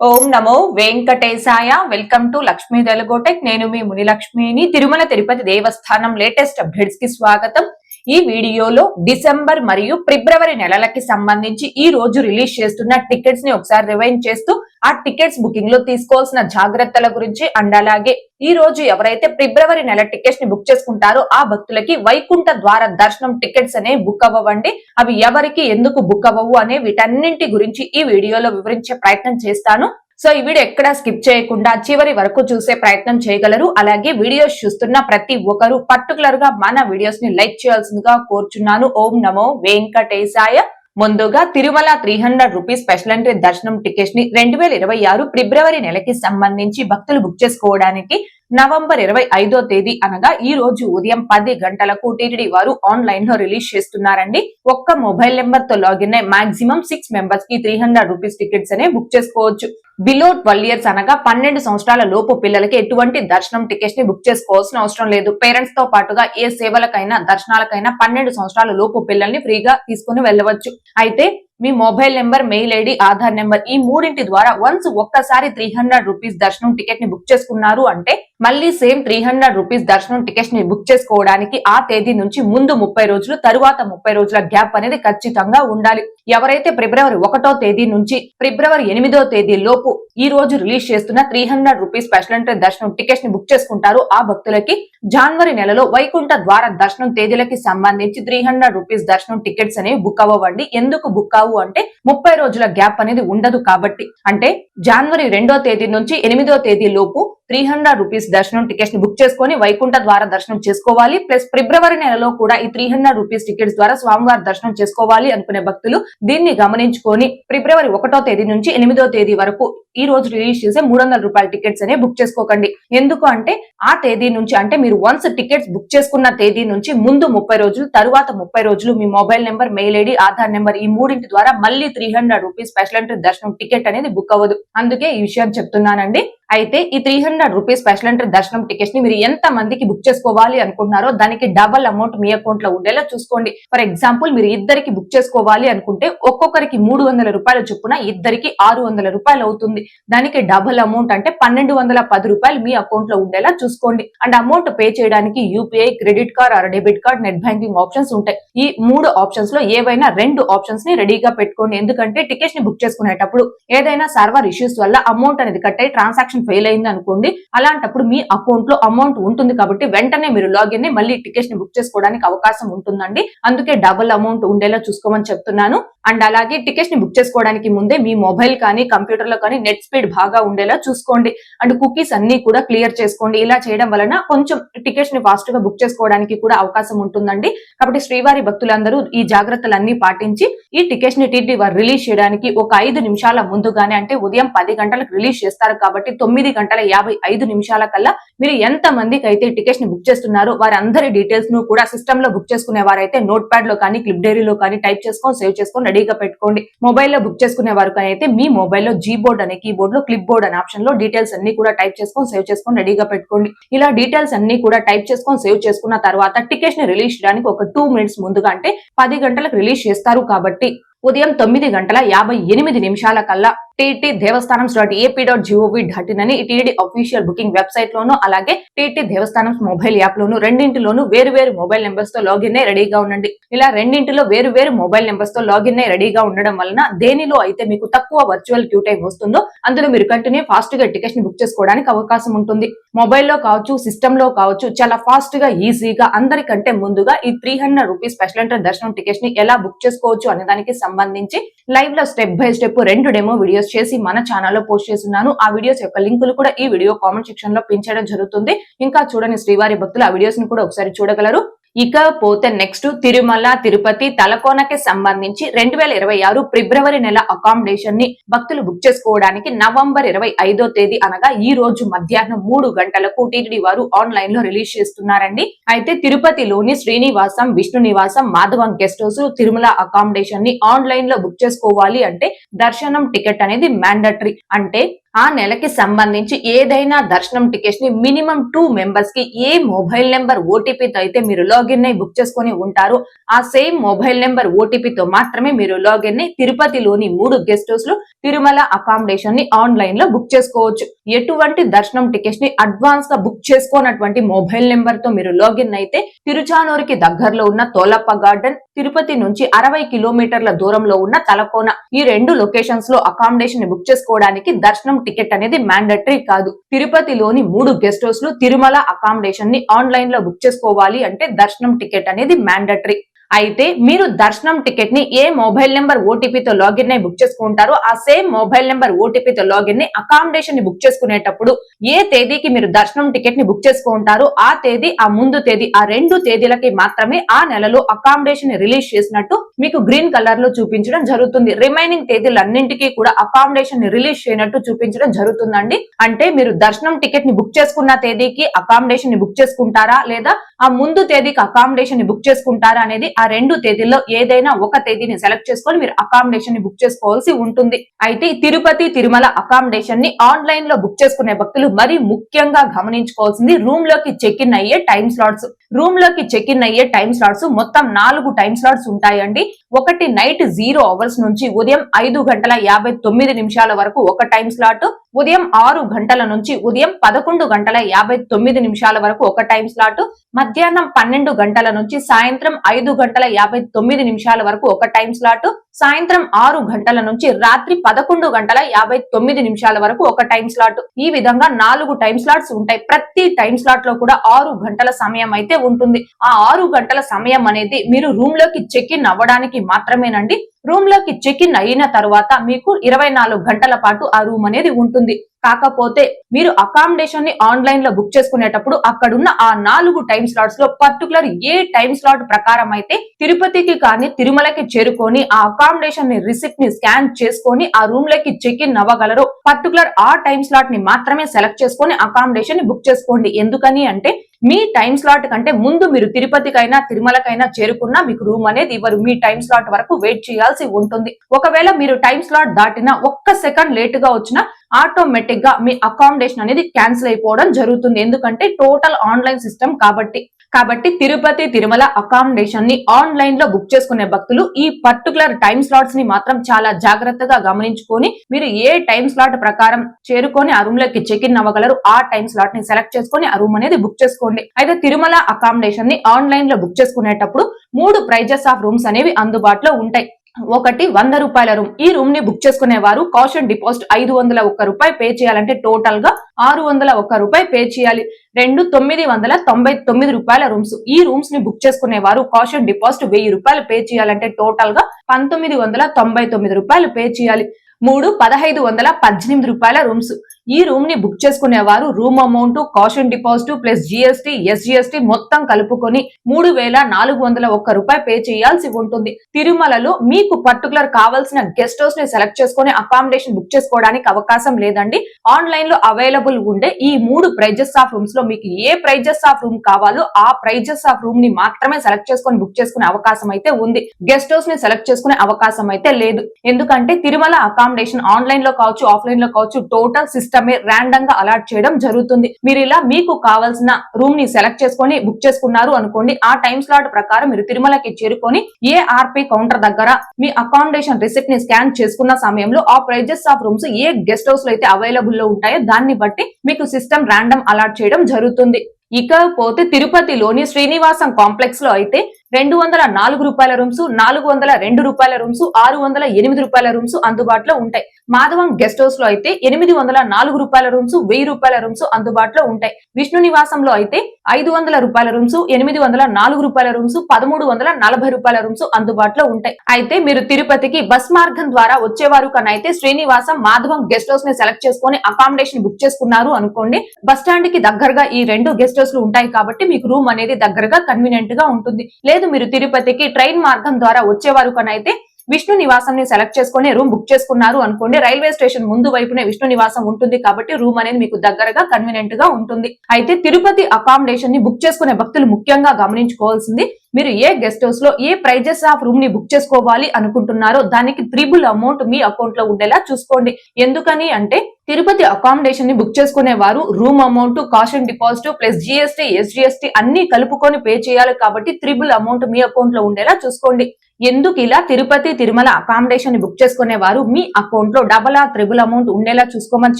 ఓం నమో వెంకటేశాయ. Welcome to Lakshmi తెలుగోటెక్. నేను మీ మునిలక్ష్మిని. తిరుమల తిరుపతి దేవస్థానం లేటెస్ట్ అప్డేట్స్కి స్వాగతం. ఈ వీడియోలో డిసెంబర్ మరియు ఫిబ్రవరి నెలలకి సంబంధించి ఈ రోజు రిలీజ్ చేస్తున్న టికెట్స్ని ఒకసారి రివైండ్ చేస్తూ ఆ టికెట్స్ బుకింగ్లో తీసుకోవాల్సిన జాగ్రత్తల గురించి అండ్ అలాగే ఈ రోజు ఎవరైతే ఫిబ్రవరి నెల టికెట్స్ని బుక్ చేసుకుంటారో ఆ భక్తులకి వైకుంఠ ద్వార దర్శనం టికెట్స్ అనే బుక్ అవ్వండి అవి ఎవరికి ఎందుకు బుక్ అవ్వవు అనే వీటన్నింటి గురించి ఈ వీడియోలో వివరించే ప్రయత్నం చేస్తాను. సో ఈ వీడియో ఎక్కడా స్కిప్ చేయకుండా చివరి వరకు చూసే ప్రయత్నం చేయగలరు. అలాగే వీడియోస్ చూస్తున్న ప్రతి ఒక్కరు పర్టికులర్గా మన వీడియోస్ని లైక్ చేయాల్సిందిగా కోరుచున్నాను. ఓం నమో వెంకటేశాయ. ముందుగా Tirumala three hundred rupees special entry దర్శనం టికెట్స్ని రెండు వేల ఇరవై ఆరు ఫిబ్రవరి నెలకి సంబంధించి భక్తులు బుక్ చేసుకోవడానికి నవంబర్ ఇరవై ఐదో తేదీ అనగా ఈ రోజు ఉదయం పది గంటలకు టీటీడీ వారు ఆన్లైన్లో రిలీజ్ చేస్తున్నారండి. ఒక్క మొబైల్ నెంబర్తో లాగిన్ అయి మాక్సిమం సిక్స్ మెంబర్స్కి త్రీ హండ్రెడ్ రూపీస్ టికెట్స్ అనే బుక్ చేసుకోవచ్చు. బిలో ట్వెల్వ్ ఇయర్స్ అనగా పన్నెండు సంవత్సరాల లోపు పిల్లలకి ఎటువంటి దర్శనం టికెట్స్ని బుక్ చేసుకోవాల్సిన అవసరం లేదు. పేరెంట్స్తో పాటుగా ఏ సేవలకైనా దర్శనాలకైనా పన్నెండు సంవత్సరాల లోపు పిల్లల్ని ఫ్రీగా తీసుకుని వెళ్ళవచ్చు. అయితే మీ mobile number mail ID Aadhaar number ఈ మూడింటి ద్వారా వన్స్ ఒక్కసారి త్రీ హండ్రెడ్ రూపీస్ దర్శనం టికెట్ని బుక్ చేసుకున్నారు అంటే మళ్ళీ సేమ్ త్రీ హండ్రెడ్ రూపీస్ దర్శనం టికెట్ని బుక్ చేసుకోవడానికి ఆ తేదీ నుంచి ముందు ముప్పై రోజులు తరువాత ముప్పై రోజుల గ్యాప్ అనేది ఖచ్చితంగా ఉండాలి. ఎవరైతే ఫిబ్రవరి ఒకటో తేదీ నుంచి ఫిబ్రవరి ఎనిమిదో తేదీ లోపు ఈ రోజు రిలీజ్ చేస్తున్న three hundred rupees special entry దర్శనం టికెట్ని బుక్ చేసుకుంటారు ఆ భక్తులకి జనవరి నెలలో వైకుంఠ ద్వార దర్శనం తేదీలకి సంబంధించి త్రీ హండ్రెడ్ రూపీస్ దర్శనం టికెట్స్ అనేవి బుక్ అవ్వండి ఎందుకు బుక్ కావు అంటే ముప్పై రోజుల గ్యాప్ అనేది ఉండదు కాబట్టి. అంటే జనవరి రెండో తేదీ నుంచి ఎనిమిదో తేదీ లోపు త్రీ హండ్రెడ్ రూపీస్ దర్శనం టికెట్స్ని బుక్ చేసుకొని వైకుంఠ ద్వారా దర్శనం చేసుకోవాలి. ప్లస్ ఫిబ్రవరి నెలలో కూడా ఈ త్రీ హండ్రెడ్ రూపీస్ టికెట్స్ ద్వారా స్వామివారి దర్శనం చేసుకోవాలి అనుకునే భక్తులు దీన్ని గమనించుకొని ఫిబ్రవరి ఒకటో తేదీ నుంచి ఎనిమిదో తేదీ వరకు ఈ రోజు రిలీజ్ చేసే మూడు వందల రూపాయల టికెట్స్ అనే బుక్ చేసుకోకండి. ఎందుకు అంటే ఆ తేదీ నుంచి అంటే మీరు వన్స్ టికెట్స్ బుక్ చేసుకున్న తేదీ నుంచి ముందు ముప్పై రోజులు తరువాత ముప్పై రోజులు మీ mobile number mail ID Aadhaar number ఈ మూడింటి ద్వారా మళ్ళీ three hundred rupees special entry దర్శనం టికెట్ అనేది బుక్ అవ్వదు. అందుకే ఈ విషయం చెప్తున్నానండి. అయితే ఈ three hundred rupees special entry దర్శనం టికెట్స్ని మీరు ఎంత మందికి బుక్ చేసుకోవాలి అనుకుంటున్నారో దానికి డబల్ అమౌంట్ మీ అకౌంట్లో ఉండేలా చూసుకోండి. ఫర్ ఎగ్జాంపుల్ మీరు ఇద్దరికి బుక్ చేసుకోవాలి అనుకుంటే ఒక్కొక్కరికి మూడు వందల రూపాయల చొప్పున ఇద్దరికి ఆరు వందల రూపాయలు అవుతుంది. దానికి డబల్ అమౌంట్ అంటే పన్నెండు వందల పది రూపాయలు మీ అకౌంట్లో ఉండేలా చూసుకోండి. అండ్ అమౌంట్ పే చేయడానికి UPI credit card or debit card net banking options ఉంటాయి. ఈ మూడు ఆప్షన్స్లో ఏవైనా రెండు ఆప్షన్స్ని రెడీగా పెట్టుకోండి. ఎందుకంటే టికెట్స్ని బుక్ చేసుకునేటప్పుడు ఏదైనా సర్వర్ ఇష్యూస్ వల్ల అమౌంట్ అనేది కట్ అయ్యి ట్రాన్సాక్షన్ ఫెయిల్ అయింది అనుకోండి అలాంటప్పుడు మీ అకౌంట్లో అమౌంట్ ఉంటుంది కాబట్టి వెంటనే మీరు లాగిన్ని మళ్ళీ టికెట్స్ని బుక్ చేసుకోవడానికి అవకాశం ఉంటుందండి. అందుకే డబుల్ అమౌంట్ ఉండేలా చూసుకోమని చెప్తున్నాను. అండ్ అలాగే టికెట్స్ని బుక్ చేసుకోవడానికి ముందే మీ మొబైల్ కానీ కంప్యూటర్లో కానీ నెట్ స్పీడ్ బాగా ఉండేలా చూసుకోండి. అండ్ కుకీస్ అన్ని కూడా క్లియర్ చేసుకోండి. ఇలా చేయడం వలన కొంచెం టికెట్స్ని ఫాస్ట్గా బుక్ చేసుకోవడానికి కూడా అవకాశం ఉంటుందండి. కాబట్టి శ్రీవారి భక్తులందరూ ఈ జాగ్రత్తలన్నీ పాటించి ఈ టికెట్స్ని టీటీ వారు రిలీజ్ చేయడానికి ఒక ఐదు నిమిషాల ముందుగానే అంటే ఉదయం పది గంటలకు రిలీజ్ చేస్తారు కాబట్టి తొమ్మిది గంటల యాభై ఐదు నిమిషాల కల్లా మీరు ఎంత మందికి అయితే టికెట్స్ని బుక్ చేస్తున్నారో వారందరి డీటెయిల్స్ను కూడా సిస్టమ్లో బుక్ చేసుకునే వారైతే నోట్ ప్యాడ్లో కానీ క్లిప్ డైరీలో కానీ టైప్ చేసుకొని సేవ్ చేసుకొని రెడీగా పెట్టుకోండి. మొబైల్లో బుక్ చేసుకునే వరకు అయితే మీ మొబైల్లో జీ బోర్డ్ అనే కీబోర్డ్లో క్లిప్ బోర్డ్ అనే ఆప్షన్లో డీటెయిల్స్ అన్ని కూడా టైప్ చేసుకొని సేవ్ చేసుకొని రెడీగా పెట్టుకోండి. ఇలా డీటెయిల్స్ అన్ని కూడా టైప్ చేసుకొని సేవ్ చేసుకున్న తర్వాత టికెట్స్ని రిలీజ్ చేయడానికి ఒక టూ మినిట్స్ ముందుగా అంటే పది గంటలకు రిలీజ్ చేస్తారు కాబట్టి ఉదయం తొమ్మిది గంటల యాభై ఎనిమిది నిమిషాల కల్లా TT Devasthanam dot AP dot GOV dot in అని టిడి అఫీషియల్ బుకింగ్ వెబ్సైట్ లోను అలాగే టీటీ దేవస్థానం మొబైల్ యాప్ లోను రెండింటిలోను వేరు వేరు మొబైల్ నెంబర్స్తో లాగిన్ అయి రెడీగా ఉండండి. ఇలా రెండింటిలో వేరు వేరు మొబైల్ నెంబర్స్తో లాగిన్ అయి రెడీగా ఉండడం వలన దేనిలో అయితే మీకు తక్కువ వర్చువల్ క్యూ టైం వస్తుందో అందులో మీరు కంటిన్యూ ఫాస్ట్గా టికెట్ని బుక్ చేసుకోవడానికి అవకాశం ఉంటుంది. మొబైల్లో కావచ్చు సిస్టమ్లో కావచ్చు చాలా ఫాస్ట్గా ఈజీగా అందరికంటే ముందుగా ఈ three hundred rupees special enter దర్శనం టికెట్ని ఎలా బుక్ చేసుకోవచ్చు అనే దానికి సంబంధించి లైవ్లో స్టెప్ బై స్టెప్ రెండు డెమో వీడియోస్ చేసి మన ఛానల్లో పోస్ట్ చేస్తున్నాను. ఆ వీడియోస్ యొక్క లింకులు కూడా ఈ వీడియో కామెంట్ సెక్షన్లో పెంచడం జరుగుతుంది. ఇంకా చూడని శ్రీవారి భక్తులు ఆ వీడియోస్ని కూడా ఒకసారి చూడగలరు. ఇకపోతే నెక్స్ట్ తిరుమల తిరుపతి తలకోనకి సంబంధించి రెండు వేల ఇరవై ఆరు ఫిబ్రవరి నెల అకామిడేషన్ని భక్తులు బుక్ చేసుకోవడానికి నవంబర్ ఇరవై ఐదో తేదీ అనగా ఈ రోజు మధ్యాహ్నం మూడు గంటలకు టీటీడీ వారు ఆన్లైన్లో రిలీజ్ చేస్తున్నారండి. అయితే తిరుపతిలోని శ్రీనివాసం విష్ణు నివాసం మాధవం గెస్ట్ హౌస్ తిరుమల అకామిడేషన్ని ఆన్లైన్లో బుక్ చేసుకోవాలి అంటే దర్శనం టికెట్ అనేది మ్యాండటరీ అంటే ఆ నెలకి సంబంధించి ఏదైనా దర్శనం టికెట్స్ని మినిమం టూ మెంబర్స్కి ఏ మొబైల్ నెంబర్ ఓటీపీతో అయితే మీరు లాగిన్ అయి బుక్ చేసుకొని ఉంటారో. ఆ సేమ్ మొబైల్ నెంబర్ ఓటీపీతో మాత్రమే మీరు లాగిన్ అయి తిరుపతిలోని మూడు గెస్ట్ హౌస్లో తిరుమల అకామిడేషన్ని ఆన్లైన్లో బుక్ చేసుకోవచ్చు. ఎటువంటి దర్శనం టికెట్స్ని అడ్వాన్స్గా బుక్ చేసుకోనటువంటి మొబైల్ నెంబర్తో మీరు లాగిన్ అయితే తిరుచానూరుకి దగ్గరలో ఉన్న తోలప్ప గార్డెన్ తిరుపతి నుంచి అరవై కిలోమీటర్ల దూరంలో ఉన్న తలకోన ఈ రెండు లొకేషన్స్లో అకామిడేషన్ని బుక్ చేసుకోవడానికి దర్శనం టికెట్ అనేది మ్యాండటరీ కాదు. తిరుపతిలోని మూడు గెస్ట్ హౌస్లు తిరుమల అకామిడేషన్ని ఆన్లైన్లో బుక్ చేసుకోవాలి అంటే దర్శనం టికెట్ అనేది మ్యాండటరీ. అయితే మీరు దర్శనం టికెట్ని ఏ మొబైల్ నెంబర్ ఓటీపీతో లాగిన్ అయి బుక్ చేసుకుంటారో ఆ సేమ్ మొబైల్ నెంబర్ ఓటీపీతో లాగిన్ని అకామిడేషన్ని బుక్ చేసుకునేటప్పుడు ఏ తేదీకి మీరు దర్శనం టికెట్ని బుక్ చేసుకుంటారో ఆ తేదీ ఆ ముందు తేదీ ఆ రెండు తేదీలకి మాత్రమే ఆ నెలలో అకామిడేషన్ని రిలీజ్ చేసినట్టు మీకు గ్రీన్ కలర్లో చూపించడం జరుగుతుంది. రిమైనింగ్ తేదీలన్నింటికీ కూడా అకామిడేషన్ని రిలీజ్ చేయనట్టు చూపించడం జరుగుతుందండి. అంటే మీరు దర్శనం టికెట్ని బుక్ చేసుకున్న తేదీకి అకామిడేషన్ని బుక్ చేసుకుంటారా లేదా ఆ ముందు తేదీకి అకామిడేషన్ని బుక్ చేసుకుంటారా అనేది ఆ రెండు తేదీల్లో ఏదైనా ఒక తేదీని సెలెక్ట్ చేసుకొని మీరు అకామిడేషన్ని బుక్ చేసుకోవాల్సి ఉంటుంది. అయితే తిరుపతి తిరుమల అకామిడేషన్ని ఆన్లైన్లో బుక్ చేసుకునే భక్తులు మరి ముఖ్యంగా గమనించుకోవాల్సింది రూమ్లోకి చెక్ ఇన్ అయ్యే టైం స్లాట్స్ రూమ్లోకి చెక్ ఇన్ అయ్యే టైం స్లాట్స్ మొత్తం నాలుగు టైం స్లాట్స్ ఉంటాయండి. ఒకటి నైట్ జీరో అవర్స్ నుంచి ఉదయం ఐదు గంటల యాభై తొమ్మిది నిమిషాల వరకు ఒక టైం స్లాట్ ఉదయం ఆరు గంటల నుంచి ఉదయం పదకొండు గంటల యాభై తొమ్మిది నిమిషాల వరకు ఒక టైం స్లాట్ మధ్యాహ్నం పన్నెండు గంటల నుంచి సాయంత్రం ఐదు గంటల యాభై తొమ్మిది నిమిషాల వరకు ఒక టైం స్లాట్ సాయంత్రం ఆరు గంటల నుంచి రాత్రి పదకొండు గంటల యాభై తొమ్మిది నిమిషాల వరకు ఒక టైం స్లాట్. ఈ విధంగా నాలుగు టైం స్లాట్స్ ఉంటాయి. ప్రతి టైం స్లాట్లో కూడా ఆరు గంటల సమయం అయితే ఉంటుంది. ఆ ఆరు గంటల సమయం అనేది మీరు రూమ్లోకి చెక్ ఇన్ అవ్వడానికి మాత్రమేనండి. రూమ్లోకి చెక్ ఇన్ అయిన తర్వాత మీకు ఇరవై నాలుగు గంటల పాటు ఆ రూమ్ అనేది ఉంటుంది. కాకపోతే మీరు అకామిడేషన్ని ఆన్లైన్లో బుక్ చేసుకునేటప్పుడు అక్కడున్న ఆ నాలుగు టైం స్లాట్స్లో పర్టికులర్ ఏ టైం స్లాట్ ప్రకారం అయితే తిరుపతికి కానీ తిరుమలకి చేరుకొని ఆ అకామిడేషన్ని రిసిప్ట్ని స్కాన్ చేసుకొని ఆ రూమ్లోకి చెక్ ఇన్ అవ్వగలరు పర్టికులర్ ఆ టైం స్లాట్ని మాత్రమే సెలెక్ట్ చేసుకొని అకామిడేషన్ని బుక్ చేసుకోండి. ఎందుకని అంటే మీ టైం స్లాట్ కంటే ముందు మీరు తిరుపతికైనా తిరుమలకైనా చేరుకున్నా మీకు రూమ్ అనేది ఇవ్వరు. మీ టైం స్లాట్ వరకు వెయిట్ చేయాల్సి ఉంటుంది. ఒకవేళ మీరు టైం స్లాట్ దాటిన ఒక్క సెకండ్ లేట్గా వచ్చినా ఆటోమేటిక్గా మీ అకామిడేషన్ అనేది క్యాన్సిల్ అయిపోవడం జరుగుతుంది. ఎందుకంటే టోటల్ ఆన్లైన్ సిస్టమ్ కాబట్టి కాబట్టి తిరుపతి తిరుమల అకామిడేషన్ని ఆన్లైన్లో బుక్ చేసుకునే భక్తులు ఈ పర్టికులర్ టైం స్లాట్స్ని మాత్రం చాలా జాగ్రత్తగా గమనించుకొని మీరు ఏ టైం స్లాట్ ప్రకారం చేరుకొని ఆ రూమ్లోకి చెక్ ఇన్ అవ్వగలరు ఆ టైం స్లాట్ని సెలెక్ట్ చేసుకొని ఆ రూమ్ అనేది బుక్ చేసుకోండి. అయితే తిరుమల అకామిడేషన్ని ఆన్లైన్లో బుక్ చేసుకునేటప్పుడు మూడు ప్రైజెస్ ఆఫ్ రూమ్స్ అనేవి అందుబాటులో ఉంటాయి. ఒకటి వంద రూపాయల రూమ్ ఈ రూమ్ని బుక్ చేసుకునే వారు కాషన్ డిపాజిట్ ఐదు వందల ఒక్క రూపాయి పే చేయాలంటే టోటల్గా ఆరు వందల ఒక్క రూపాయి పే చేయాలి. రెండు తొమ్మిది వందల తొంభై తొమ్మిది రూపాయల రూమ్స్ ఈ రూమ్స్ని బుక్ చేసుకునే వారు కాషన్ డిపాజిట్ వెయ్యి రూపాయలు పే చేయాలంటే టోటల్గా పంతొమ్మిది వందల తొంభై తొమ్మిది రూపాయలు పే చేయాలి. మూడు పదహైదు వందల పద్దెనిమిది రూపాయల రూమ్స్ ఈ రూమ్ని బుక్ చేసుకునే వారు room amount caution deposit plus GST SGST మొత్తం కలుపుకొని మూడు వేల నాలుగు వందల ఒక్క రూపాయి పే చేయాల్సి ఉంటుంది. తిరుమలలో మీకు పర్టికులర్ కావాల్సిన గెస్ట్ హౌస్ని సెలెక్ట్ చేసుకుని అకామిడేషన్ బుక్ చేసుకోవడానికి అవకాశం లేదండి. ఆన్లైన్లో అవైలబుల్ ఉండే ఈ మూడు ప్రైజెస్ ఆఫ్ రూమ్స్లో మీకు ఏ ప్రైజెస్ ఆఫ్ రూమ్ కావాలో ఆ ప్రైజెస్ ఆఫ్ రూమ్ని మాత్రమే సెలెక్ట్ చేసుకొని బుక్ చేసుకునే అవకాశం అయితే ఉంది. గెస్ట్ హౌస్ని సెలెక్ట్ చేసుకునే అవకాశం అయితే లేదు. ఎందుకంటే తిరుమల అకామిడేషన్ ఆన్లైన్లో కావచ్చు ఆఫ్లైన్లో కావచ్చు టోటల్ సిస్టమ్ ర్యాండమ్గా అలాట్ చేయడం జరుగుతుంది. మీరు ఇలా మీకు కావాల్సిన రూమ్ని సెలెక్ట్ చేసుకొని బుక్ చేసుకున్నారు అనుకోండి ఆ టైం స్లాట్ ప్రకారం మీరు తిరుమలకి చేరుకొని ఏ ఆర్పి కౌంటర్ దగ్గర మీ అకామిడేషన్ రిసిప్ట్ని స్కాన్ చేసుకున్న సమయంలో ఆ ప్రైజెస్ ఆఫ్ రూమ్స్ ఏ గెస్ట్ హౌస్లో అయితే అవైలబుల్లో ఉంటాయో దాన్ని బట్టి మీకు సిస్టమ్ ర్యాండమ్ అలాట్ చేయడం జరుగుతుంది. ఇకపోతే తిరుపతిలోని శ్రీనివాసం కాంప్లెక్స్లో అయితే రెండు వందల నాలుగు రూపాయల రూమ్స్ నాలుగు వందల రెండు రూపాయల రూమ్స్ ఆరు వందల ఎనిమిది రూపాయల రూమ్స్ అందుబాటులో ఉంటాయి. మాధవం గెస్ట్ హౌస్లో అయితే ఎనిమిది వందల నాలుగు రూపాయల రూమ్స్ వెయ్యి రూపాయల రూమ్స్ అందుబాటులో ఉంటాయి. విష్ణు నివాసంలో అయితే ఐదు వందల రూపాయల రూమ్స్ ఎనిమిది వందల నాలుగు రూపాయల రూమ్స్ పదమూడు వందల నలభై రూపాయల రూమ్స్ అందుబాటులో ఉంటాయి. అయితే మీరు తిరుపతికి బస్ మార్గం ద్వారా వచ్చేవారు కన్నా అయితే శ్రీనివాసం మాధవం గెస్ట్ హౌస్ని సెలెక్ట్ చేసుకొని అకామిడేషన్ బుక్ చేసుకున్నారు అనుకోండి. బస్ స్టాండ్కి దగ్గరగా ఈ రెండు గెస్ట్ హౌస్లు ఉంటాయి కాబట్టి మీకు రూమ్ అనేది దగ్గరగా కన్వీనియంట్గా ఉంటుంది. లేదు మీరు తిరుపతికి ట్రైన్ మార్గం ద్వారా వచ్చేవారు కన్నా అయితే విష్ణు నివాసం ని సెలెక్ట్ చేసుకుని రూమ్ బుక్ చేసుకున్నారు అనుకోండి రైల్వే స్టేషన్ ముందు వైపునే విష్ణు నివాసం ఉంటుంది కాబట్టి రూమ్ అనేది మీకు దగ్గరగా కన్వీనియంట్గా ఉంటుంది. అయితే తిరుపతి అకామిడేషన్ని బుక్ చేసుకునే భక్తులు ముఖ్యంగా గమనించుకోవాల్సింది మీరు ఏ గెస్ట్ హౌస్లో ఏ ప్రైజెస్ ఆఫ్ రూమ్ని బుక్ చేసుకోవాలి అనుకుంటున్నారో దానికి త్రిబుల్ అమౌంట్ మీ అకౌంట్లో ఉండేలా చూసుకోండి. ఎందుకని అంటే తిరుపతి అకామిడేషన్ని బుక్ చేసుకునే వారు room amount caution deposit plus GST SGST అన్ని కలుపుకొని పే చేయాలి కాబట్టి త్రిబుల్ అమౌంట్ మీ అకౌంట్లో ఉండేలా చూసుకోండి. ఎందుకు ఇలా తిరుపతి తిరుమల అకామిడేషన్ని బుక్ చేసుకునే వారు మీ అకౌంట్లో డబల్ ఆ త్రిబుల్ అమౌంట్ ఉండేలా చూసుకోమని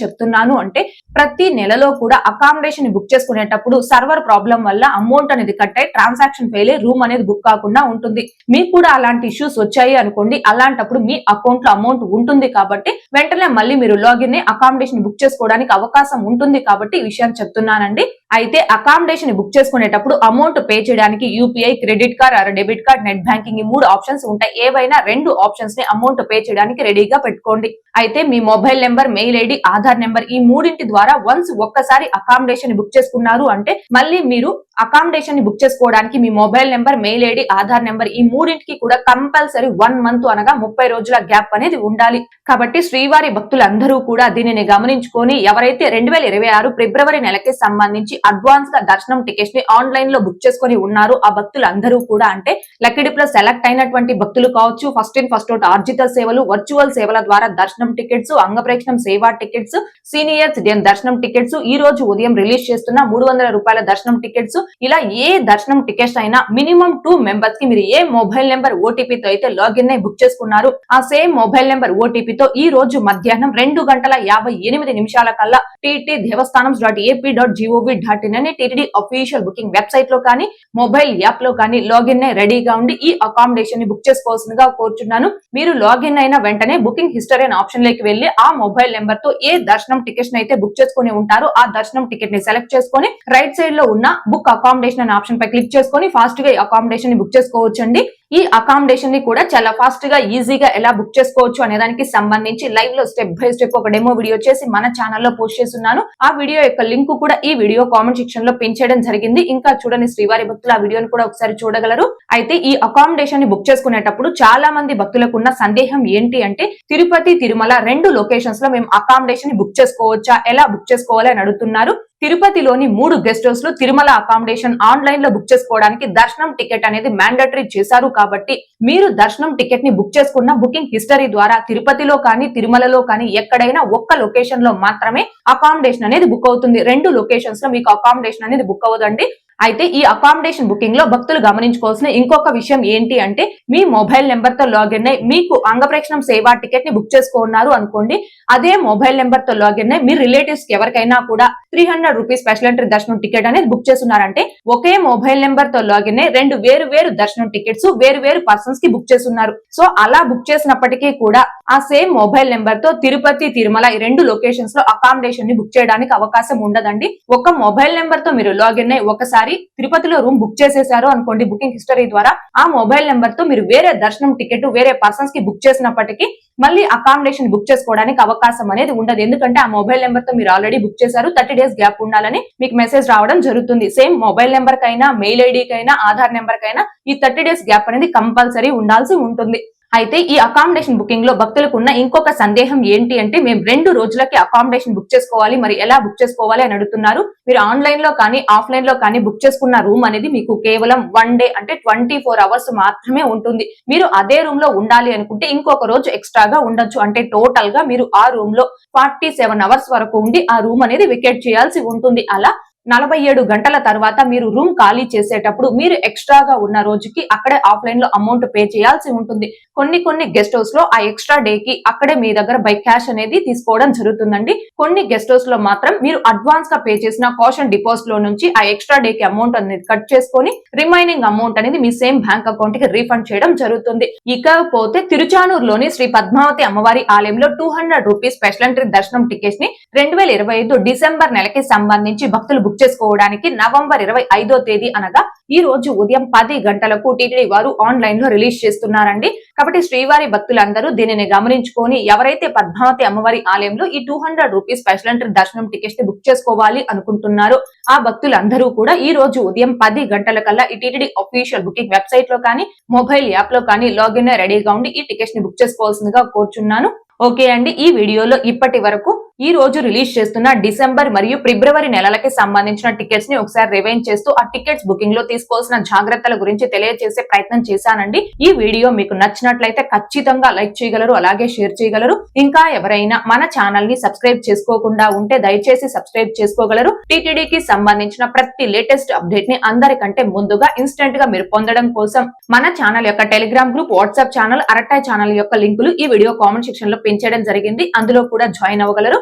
చెప్తున్నాను అంటే ప్రతి నెలలో కూడా అకామిడేషన్ని బుక్ చేసుకునేటప్పుడు సర్వర్ ప్రాబ్లం వల్ల అమౌంట్ అనేది కట్ అయి ట్రాన్సాక్షన్ ఫెయిల్ అయ్యి రూమ్ అనేది బుక్ కాకుండా ఉంటుంది. మీకు కూడా అలాంటి ఇష్యూస్ వచ్చాయి అనుకోండి అలాంటప్పుడు మీ అకౌంట్లో అమౌంట్ ఉంటుంది కాబట్టి వెంటనే మళ్ళీ మీరు లాగిన్ అయ్యి అకామిడేషన్ బుక్ చేసుకోవడానికి అవకాశం ఉంటుంది కాబట్టి ఈ విషయాన్ని చెప్తున్నానండి. అయితే అకామిడేషన్ బుక్ చేసుకునేటప్పుడు అమౌంట్ పే చేయడానికి UPI credit card or debit card net banking ఈ మూడు ఆప్షన్స్ ఉంటాయి. ఏవైనా రెండు ఆప్షన్స్ని అమౌంట్ పే చేయడానికి రెడీగా పెట్టుకోండి. అయితే మీ mobile number mail ID Aadhaar number ఈ మూడింటి ద్వారా వన్స్ ఒక్కసారి అకామిడేషన్ బుక్ చేసుకున్నారు అంటే మళ్ళీ మీరు అకామిడేషన్ని బుక్ చేసుకోవడానికి మీ mobile number mail ID Aadhaar number ఈ మూడింటికి కూడా కంపల్సరీ వన్ మంత్ అనగా ముప్పై రోజుల గ్యాప్ అనేది ఉండాలి. కాబట్టి శ్రీవారి భక్తులందరూ కూడా దీనిని గమనించుకొని ఎవరైతే రెండు వేల ఇరవై ఆరు ఫిబ్రవరి నెలకి సంబంధించి అడ్వాన్స్గా దర్శనం టికెట్స్ని ఆన్లైన్లో బుక్ చేసుకొని ఉన్నారు ఆ భక్తులందరూ కూడా అంటే లక్కీ ప్లస్ సెలెక్ట్ అయినటువంటి భక్తులు కావచ్చు ఫస్ట్ ఇన్ ఫస్ట్ అవుట్ ఆర్జిత సేవలు వర్చువల్ సేవల ద్వారా దర్శనం టికెట్స్ అంగప్రేక్షణం సేవా టికెట్స్ సీనియర్స్ దర్శనం టికెట్స్ ఈ రోజు ఉదయం రిలీజ్ చేస్తున్న మూడు వందల రూపాయల దర్శనం టికెట్స్ ఇలా ఏ దర్శనం టికెట్స్ అయినా మినిమం టూ మెంబర్స్కి మీరు ఏ మొబైల్ నెంబర్ ఓటీపీతో అయితే లాగిన్ అయి బుక్ చేసుకున్నారు ఆ సేమ్ మొబైల్ నెంబర్ ఓటీపీతో ఈ రోజు మధ్యాహ్నం రెండు గంటల యాభై ఎనిమిది నిమిషాల కల్లా TT Devasthanam dot AP dot G O V dot in అని టీటీడీ అఫీషియల్ బుకింగ్ వెబ్సైట్లో కానీ మొబైల్ యాప్లో కానీ లాగిన్ అయి రెడీగా ఉండి ఈ అకామిడేషన్ని బుక్ చేసుకోవాల్సిందిగా కోరుచున్నాను. మీరు లాగిన్ అయిన వెంటనే బుకింగ్ హిస్టరీ అనే ఆప్షన్లోకి వెళ్ళి ఆ మొబైల్ నెంబర్తో ఏ దర్శనం టికెట్స్ అయితే బుక్ చేసుకుని ఉంటారో ఆ దర్శనం టికెట్ని సెలెక్ట్ చేసుకొని రైట్ సైడ్లో ఉన్న బుక్ అకామిడేషన్ అనే ఆప్షన్ పై క్లిక్ చేసుకొని ఫాస్ట్గా అకామిడేషన్ని బుక్ చేసుకోవచ్చండి. ఈ అకామిడేషన్ని కూడా చాలా ఫాస్ట్గా ఈజీగా ఎలా బుక్ చేసుకోవచ్చు అనే దానికి సంబంధించి లైవ్లో స్టెప్ బై స్టెప్ ఒక డెమో వీడియో చేసి మన ఛానల్లో పోస్ట్ చేస్తున్నాను. ఆ వీడియో యొక్క లింక్ కూడా ఈ వీడియో కామెంట్ సెక్షన్లో పిన్ చేయడం జరిగింది. ఇంకా చూడని శ్రీవారి భక్తులు ఆ వీడియోని కూడా ఒకసారి చూడగలరు. అయితే ఈ అకామిడేషన్ని బుక్ చేసుకునేటప్పుడు చాలా మంది భక్తులకు ఉన్న సందేహం ఏంటి అంటే తిరుపతి తిరుమల రెండు లొకేషన్స్లో మేము అకామిడేషన్ని బుక్ చేసుకోవచ్చా? ఎలా బుక్ చేసుకోవాలి అని అడుగుతున్నారు. తిరుపతిలోని మూడు గెస్ట్ హౌస్లో తిరుమల అకామిడేషన్ ఆన్లైన్లో బుక్ చేసుకోవడానికి దర్శనం టికెట్ అనేది మ్యాండటరీ చేశారు కాబట్టి మీరు దర్శనం టికెట్ని బుక్ చేసుకున్న బుకింగ్ హిస్టరీ ద్వారా తిరుపతిలో కానీ తిరుమలలో కానీ ఎక్కడైనా ఒక్క లొకేషన్లో మాత్రమే అకామిడేషన్ అనేది బుక్ అవుతుంది. రెండు లొకేషన్స్లో మీకు అకామిడేషన్ అనేది బుక్ అవ్వదండి. అయితే ఈ అకామిడేషన్ బుకింగ్లో భక్తులు గమనించుకోవాల్సిన ఇంకొక విషయం ఏంటి అంటే మీ మొబైల్ నెంబర్తో లాగిన్ అయ్యి మీకు అంగప్రేక్షణం సేవా టికెట్ని బుక్ చేసుకున్నారు అనుకోండి అదే మొబైల్ నెంబర్తో లాగిన్ అయ్యి మీ రిలేటివ్స్కి ఎవరికైనా కూడా three hundred rupees special entry దర్శనం టికెట్ అనేది బుక్ చేస్తున్నారంటే ఒకే మొబైల్ నెంబర్తో లాగిన్ అయ్యి రెండు వేరు వేరు దర్శనం టికెట్స్ వేరు వేరు పర్సన్స్కి బుక్ చేస్తున్నారు సో అలా బుక్ చేసినప్పటికీ కూడా ఆ సేమ్ మొబైల్ నెంబర్తో తిరుపతి తిరుమల ఈ రెండు లొకేషన్స్లో అకామిడేషన్ని బుక్ చేయడానికి అవకాశం ఉండదండి. ఒక మొబైల్ నెంబర్తో మీరు లాగిన్ అయ్యి ఒకసారి తిరుపతిలో రూమ్ బుక్ చేసేసారు అనుకోండి బుకింగ్ హిస్టరీ ద్వారా. ఆ మొబైల్ నెంబర్తో మీరు వేరే దర్శనం టికెట్ వేరే పర్సన్స్కి బుక్ చేసినప్పటికీ మళ్ళీ అకామిడేషన్ బుక్ చేసుకోవడానికి అవకాశం అనేది ఉండదు. ఎందుకంటే ఆ మొబైల్ నెంబర్తో మీరు ఆల్రెడీ బుక్ చేశారు థర్టీ డేస్ గ్యాప్ ఉండాలని మీకు మెసేజ్ రావడం జరుగుతుంది. సేమ్ మొబైల్ నెంబర్ కైనా మెయిల్ ఐడి కైనా ఆధార్ నెంబర్ కైనా ఈ థర్టీ డేస్ గ్యాప్ అనేది కంపల్సరీ ఉండాల్సి ఉంటుంది. అయితే ఈ అకామిడేషన్ బుకింగ్లో భక్తులకు ఉన్న ఇంకొక సందేహం ఏంటి అంటే మేము రెండు రోజులకి అకామిడేషన్ బుక్ చేసుకోవాలి. మరి ఎలా బుక్ చేసుకోవాలి అని అడుగుతున్నారు. మీరు ఆన్లైన్లో కానీ ఆఫ్లైన్లో కానీ బుక్ చేసుకున్న రూమ్ అనేది మీకు కేవలం వన్ డే అంటే ట్వంటీ ఫోర్ అవర్స్ మాత్రమే ఉంటుంది. మీరు అదే రూమ్లో ఉండాలి అనుకుంటే ఇంకొక రోజు ఎక్స్ట్రాగా ఉండొచ్చు. అంటే టోటల్గా మీరు ఆ రూమ్లో ఫార్టీ సెవెన్ అవర్స్ వరకు ఉండి ఆ రూమ్ అనేది వికెట్ చేయాల్సి ఉంటుంది. అలా నలభై ఏడు గంటల తర్వాత మీరు రూమ్ ఖాళీ చేసేటప్పుడు మీరు ఎక్స్ట్రాగా ఉన్న రోజుకి అక్కడే ఆఫ్లైన్లో అమౌంట్ పే చేయాల్సి ఉంటుంది. కొన్ని కొన్ని గెస్ట్ హౌస్లో ఆ ఎక్స్ట్రా డే కి అక్కడే మీ దగ్గర బై క్యాష్ అనేది తీసుకోవడం జరుగుతుందండి. కొన్ని గెస్ట్ హౌస్లో మాత్రం మీరు అడ్వాన్స్గా పే చేసిన కాషన్ డిపాజిట్లో నుంచి ఆ ఎక్స్ట్రా డే కి అమౌంట్ అనేది కట్ చేసుకొని రిమైనింగ్ అమౌంట్ అనేది మీ సేమ్ బ్యాంక్ అకౌంట్కి రీఫండ్ చేయడం జరుగుతుంది. ఇకపోతే తిరుచానూరులోని శ్రీ పద్మావతి అమ్మవారి ఆలయంలో two hundred rupees special entry దర్శనం టికెట్స్ని రెండు వేల ఇరవై ఐదు డిసెంబర్ నెలకి సంబంధించి భక్తులు బుక్ బుక్ చేసుకోవడానికి నవంబర్ ఇరవై ఐదో తేదీ అనగా ఈ రోజు ఉదయం పది గంటలకు టీటీడీ వారు ఆన్లైన్లో రిలీజ్ చేస్తున్నారండి. కాబట్టి శ్రీవారి భక్తులందరూ దీనిని గమనించుకొని ఎవరైతే పద్మావతి అమ్మవారి ఆలయంలో ఈ two hundred rupees special entry దర్శనం టికెట్స్ని బుక్ చేసుకోవాలి అనుకుంటున్నారో ఆ భక్తులందరూ కూడా ఈ రోజు ఉదయం పది గంటల కల్లా ఈ టీటీడీ అఫీషియల్ బుకింగ్ వెబ్సైట్లో కానీ మొబైల్ యాప్లో కానీ లాగిన్ రెడీగా ఉండి ఈ టికెట్స్ని బుక్ చేసుకోవాల్సిందిగా కోరుచున్నాను. ఓకే అండి ఈ వీడియోలో ఇప్పటి వరకు ఈ రోజు రిలీజ్ చేస్తున్న డిసెంబర్ మరియు ఫిబ్రవరి నెలలకి సంబంధించిన టికెట్స్ని ఒకసారి రివైన్ చేస్తూ ఆ టికెట్స్ బుకింగ్లో తీసుకోవాల్సిన జాగ్రత్తల గురించి తెలియజేసే ప్రయత్నం చేశానండి. ఈ వీడియో మీకు నచ్చినట్లయితే ఖచ్చితంగా లైక్ చేయగలరు అలాగే షేర్ చేయగలరు. ఇంకా ఎవరైనా మన ఛానల్ని సబ్స్క్రైబ్ చేసుకోకుండా ఉంటే దయచేసి సబ్స్క్రైబ్ చేసుకోగలరు. టీటీడీకి సంబంధించిన ప్రతి లేటెస్ట్ అప్డేట్ని అందరికంటే ముందుగా ఇన్స్టెంట్గా మీరు పొందడం కోసం మన ఛానల్ యొక్క Telegram group WhatsApp channel Arattai channel యొక్క లింకులు ఈ వీడియో కామెంట్ సెక్షన్లో పెంచడం జరిగింది. అందులో కూడా జాయిన్ అవ్వగలరు.